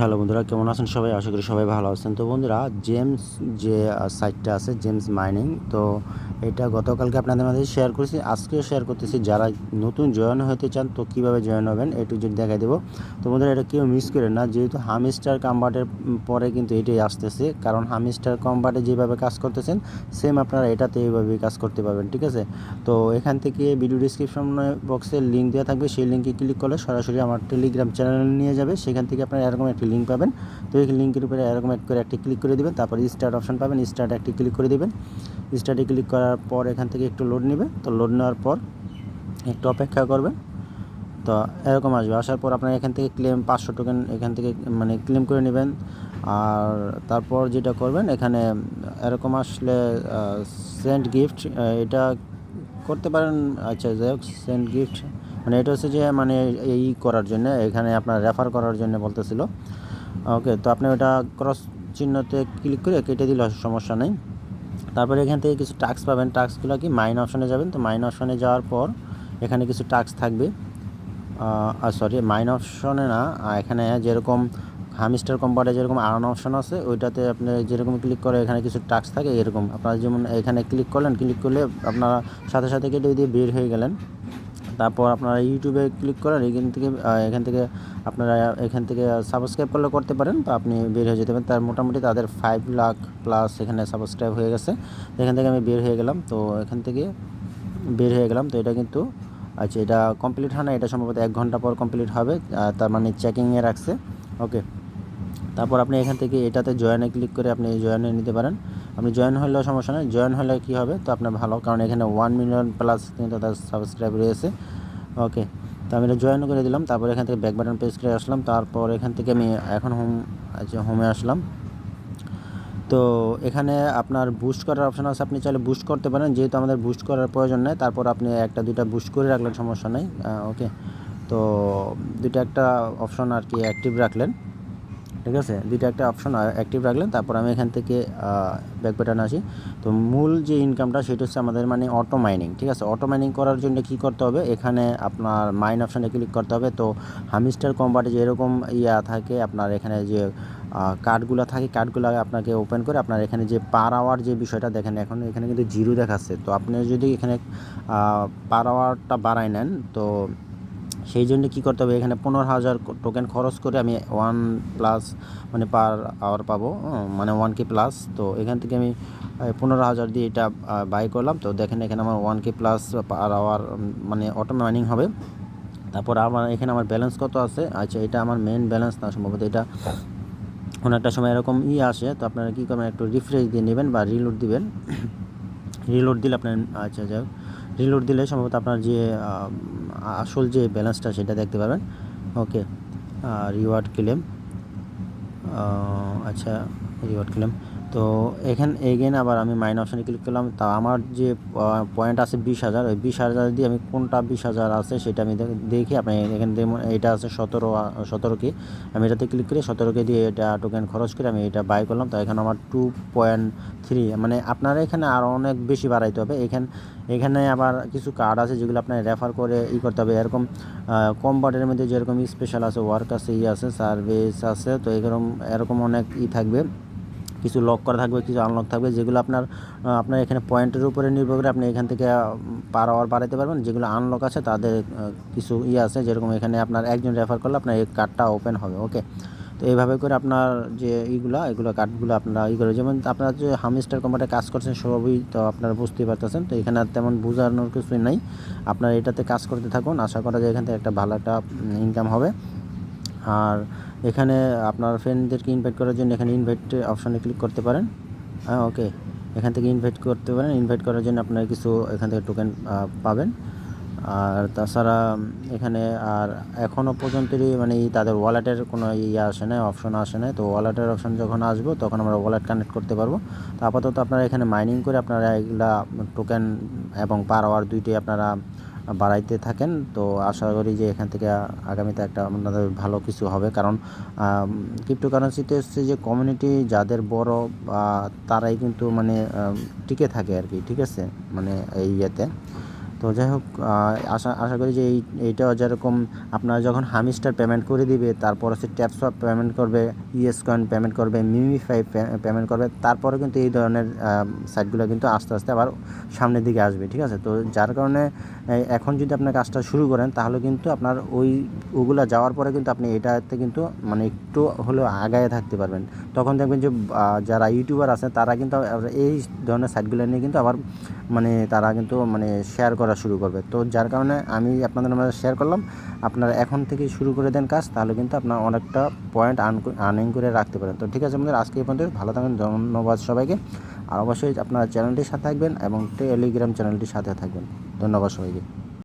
Hello বন্ধুরা, কেমন আছেন সবাই? আশা করি সবাই ভালো আছেন। তো বন্ধুরা, জেমস যে সাইটটা আছে, জেমস মাইনিং, তো এটা গতকালকে আপনাদের মাঝে শেয়ার করেছি। আজকেও শেয়ার করতেছি। যারা নতুন জয়েন হতে চান, তো কীভাবে জয়েন হবেন, একটু যদি দেখাই দেবো। তো বন্ধুরা, এটা কেউ মিস করেন না। যেহেতু হামিস্টার কম্বার্টের পরে কিন্তু এটাই আসতেছে। কারণ হামিস্টার কম্বার্টে যেভাবে কাজ করতেছেন সেম আপনারা এটাতে এইভাবেই কাজ করতে পারবেন, ঠিক আছে? তো এখান থেকে ভিডিও ডিসক্রিপশন বক্সে লিঙ্ক দেওয়া থাকবে। সেই লিঙ্কে ক্লিক করলে সরাসরি আমার টেলিগ্রাম চ্যানেল নিয়ে যাবে। সেখান থেকে আপনারা এরকম একটি লিঙ্ক পাবেন। তো এই লিঙ্কের উপরে এরকম এক করে একটি ক্লিক করে দেবেন, তারপর স্টার্ট অপশন পাবেন স্টার্ট একটি ক্লিক করে দেবেন। স্টার্টে ক্লিক করার পর এখান থেকে একটু লোড নেবে। তো লোড নেওয়ার পর একটু অপেক্ষা করবেন। তো এরকম আসবে। আসার পর আপনার এখান থেকে ক্লেম পাঁচশো টোকেন এখান থেকে মানে ক্লেম করে নেবেন। আর তারপর যেটা করবেন, এখানে এরকম আসলে সেন্ট গিফট এটা করতে পারেন। আচ্ছা যাই হোক সেন্ট গিফট মানে এটা হচ্ছে যে মানে এই করার জন্য, এখানে আপনার রেফার করার জন্য বলতেছিল। ওকে তো আপনি ওটা ক্রস চিহ্নতে ক্লিক করে কেটে দিলে সমস্যা নেই। তারপরে এখান থেকে কিছু টাস্ক পাবেন। টাস্কগুলো কি মাইন অপশনে যাবেন? তো মাইন অপশনে যাওয়ার পর এখানে কিছু টাস্ক থাকবে। আর সরি মাইন অপশনে না এখানে যেরকম হামিস্টার কোম্পানির যেরকম আর্ন অপশন আছে, ওইটাতে আপনি যেরকম ক্লিক করে এখানে কিছু টাস্ক থাকে, এরকম। আপনারা যেমন এখানে ক্লিক করলেন ক্লিক করলে আপনারা সাথে সাথে কেটে দিয়ে বের হয়ে গেলেন। তারপর আপনারা ইউটিউবে ক্লিক করেন, এখান থেকে এখান থেকে আপনারা এখান থেকে সাবস্ক্রাইব করলে করতে পারেন। বা আপনি বের হয়ে যেতে পারেন। তার মোটামুটি তাদের ফাইভ লাখ প্লাস এখানে সাবস্ক্রাইব হয়ে গেছে। এখান থেকে আমি বের হয়ে গেলাম। তো এখান থেকে বের হয়ে গেলাম। তো এটা কিন্তু আচ্ছা এটা কমপ্লিট হয় না। এটা সম্ভবত এক ঘণ্টা পর কমপ্লিট হবে। তার মানে চেকিংয়ে রাখছে। ওকে তারপর আপনি এখান থেকে এটাতে জয়েনে ক্লিক করে আপনি জয়েনে নিতে পারেন। আপনি জয়েন হলেও সমস্যা নেই জয়েন হলে কী হবে? তো আপনার ভালো, কারণ এখানে ওয়ান মিলিয়ন প্লাস কিন্তু তার সাবস্ক্রাইব রয়েছে। ওকে তো আমি এটা জয়েন করে দিলাম, তারপর এখান থেকে ব্যাক বাটন প্রেস করে আসলাম, তারপর এখান থেকে আমি এখন হোম আচ্ছা হোমে আসলাম। তো এখানে আপনার বুস্ট করার অপশন আছে, আপনি চাইলে বুস্ট করতে পারেন, যেহেতু আমাদের বুস্ট করার প্রয়োজন নেই, তারপর আপনি একটা, দুইটা বুস্ট করে রাখলেন, সমস্যা নেই। ওকে তো দুইটা একটা অপশন আর কি অ্যাক্টিভ রাখলেন। ঠিক আছে? দুইটা একটা অপশন অ্যাক্টিভ রাখলেন, তারপর আমি এখান থেকে ব্যাক বাটন আসি। তো মূল যে ইনকামটা সেটা হচ্ছে আমাদের মানে অটো মাইনিং ঠিক আছে? অটো মাইনিং করার জন্য কী করতে হবে? এখানে আপনার মাইন অপশানে ক্লিক করতে হবে। তো হামিস্টার কোম্পানি যেরকম ইয়া থাকে, আপনার এখানে যে কার্ডগুলো থাকে কার্ডগুলো আপনাকে ওপেন করে আপনার এখানে যে পার আওয়ার যে বিষয়টা দেখেন, এখন এখানে কিন্তু জিরো দেখাচ্ছে। তো আপনি যদি এখানে পার আওয়ারটা বাড়াই নেন, তো সেই জন্য কী করতে হবে? এখানে পনেরো হাজার টোকেন খরচ করে আমি ওয়ান প্লাস মানে পার আওয়ার পাবো মানে ওয়ান কে প্লাস তো এখান থেকে আমি পনেরো হাজার দিয়ে এটা বাই করলাম। তো দেখেন এখানে আমার one K plus per hour মানে অটো মাইনিং হবে। তারপর আমার, এখানে আমার ব্যালেন্স কত আছে? আচ্ছা এটা আমার মেন ব্যালেন্স না, সম্ভবত এটা কোনো একটা সময় এরকম ই আসে। তো আপনারা কী করবেন, একটু রিফ্রেশ দিয়ে নেবেন বা রিলোড দিবেন। রিলোড দিলে আপনার আচ্ছা যাই রিলোড দিলে সম্ভবত আপনার যে আসল যে ব্যালেন্সটা সেটা দেখতে পাবেন ওকে রিওয়ার্ড ক্লেম আচ্ছা রিওয়ার্ড ক্লেম তো এখান এগেন আবার আমি মাইন অপশানে ক্লিক করলাম। তা আমার যে পয়েন্ট আছে বিশ হাজার, ওই বিশ হাজার দিয়ে আমি কোনটা বিশ হাজার আছে সেটা আমি দেখি। আপনি এখান এখানে এটা আছে সতেরো সতেরোকে আমি এটাতে ক্লিক করে সতেরোকে দিয়ে এটা টোকেন খরচ করে আমি এটা বাই করলাম। তো এখানে আমার টু পয়েন্ট থ্রি মানে আপনারা এখানে আরও অনেক বেশি বাড়াইতে হবে। এখানে এখানে আবার কিছু কার্ড আছে যেগুলো আপনার রেফার করে ই করতে হবে। এরকম কম বাটের মধ্যে যেরকম স্পেশাল আছে ওয়ার্ক আছে, ই আছে সার্ভিস আছে, তো এরকম এরকম অনেক ই থাকবে। কিছু লক করা থাকবে, কিছু আনলক থাকবে, যেগুলো আপনার আপনার এখানে পয়েন্টের উপরে নির্ভর করে আপনি এখান থেকে পার আওয়ার বাড়াতে পারবেন। যেগুলো আনলক আছে, তাদের কিছু ইয়ে আছে, যেরকম এখানে আপনার একজন রেফার করলে, আপনার এই কার্ডটা ওপেন হবে ওকে তো এইভাবে করে আপনার যে এইগুলো এগুলো কার্ডগুলো আপনারা ই করে, যেমন আপনারা যে হামিস্টার কোম্পানিতে কাজ করছেন, সবই তো আপনারা বুঝতেই পারতেছেন। তো এখানে আর তেমন বোঝানোর কিছুই নাই। আপনারা এটাতে কাজ করতে থাকুন, আশা করা যায় এখান থেকে একটা ভালো একটা ইনকাম হবে। আর এখানে আপনার ফ্রেন্ডদেরকে ইনভাইট করার জন্য এখানে ইনভাইট অপশানে ক্লিক করতে পারেন। হ্যাঁ ওকে এখান থেকে ইনভাইট করতে পারেন। ইনভাইট করার জন্য আপনারা কিছু এখান থেকে টোকেন পাবেন। আর তাছাড়া, এখানে আর এখনও পর্যন্তই মানে তাদের ওয়ালেটের কোনো ইয়ে আসে না অপশন আসে না তো ওয়ালেটের অপশন যখন আসব, তখন আমরা ওয়ালেট কানেক্ট করতে পারব। তো আপাতত আপনারা এখানে মাইনিং করে আপনারা এগুলা টোকেন এবং পার আওয়ার দুইটি আপনারা বাড়াইতে থাকেন। তো আশা করি যে এখান থেকে আগামীতে একটা আপনাদের ভালো কিছু হবে। কারণ ক্রিপ্টোকারেন্সিতে হচ্ছে যে কমিউনিটি যাদের বড় তারাই কিন্তু মানে টিকে থাকে আর কি, ঠিক আছে? মানে এই ইয়েতে। তো যাই হোক আশা আশা করি যে এই এইটা যেরকম আপনারা যখন হামিস্টার পেমেন্ট করে দিবে তারপর হচ্ছে ট্যাপসপ পেমেন্ট করবে ইএস কয়েন পেমেন্ট করবে মিমিফাই পেমেন্ট করবে তারপরে কিন্তু এই ধরনের সাইটগুলো কিন্তু আস্তে আস্তে আবার সামনের দিকে আসবে, ঠিক আছে? তো যার কারণে এখন যদি আপনার কাজটা শুরু করেন, তাহলে কিন্তু আপনার ওই, ওগুলা যাওয়ার পরে কিন্তু আপনি এটাতে কিন্তু মানে একটু হলেও আগায় থাকতে পারবেন। তখন দেখবেন যে যারা ইউটিউবার আছে, তারা কিন্তু এই ধরনের সাইটগুলো নিয়ে কিন্তু আবার মানে তারা কিন্তু মানে শেয়ার করা শুরু করবে। তো যার কারণে আমি আপনাদের মাঝে শেয়ার করলাম, আপনারা এখন থেকে শুরু করে দেন কাজ, তাহলে কিন্তু আপনার অনেকটা পয়েন্ট আর্নিং করে রাখতে পারেন। তো ঠিক আছে আমাদের আজকে এই পর্যন্ত ভালো থাকবেন, ধন্যবাদ সবাইকে। আর অবশ্যই আপনারা চ্যানেলটির সাথে থাকবেন এবং টেলিগ্রাম চ্যানেলটির সাথে থাকবেন। ধন্যবাদ সবাইকে।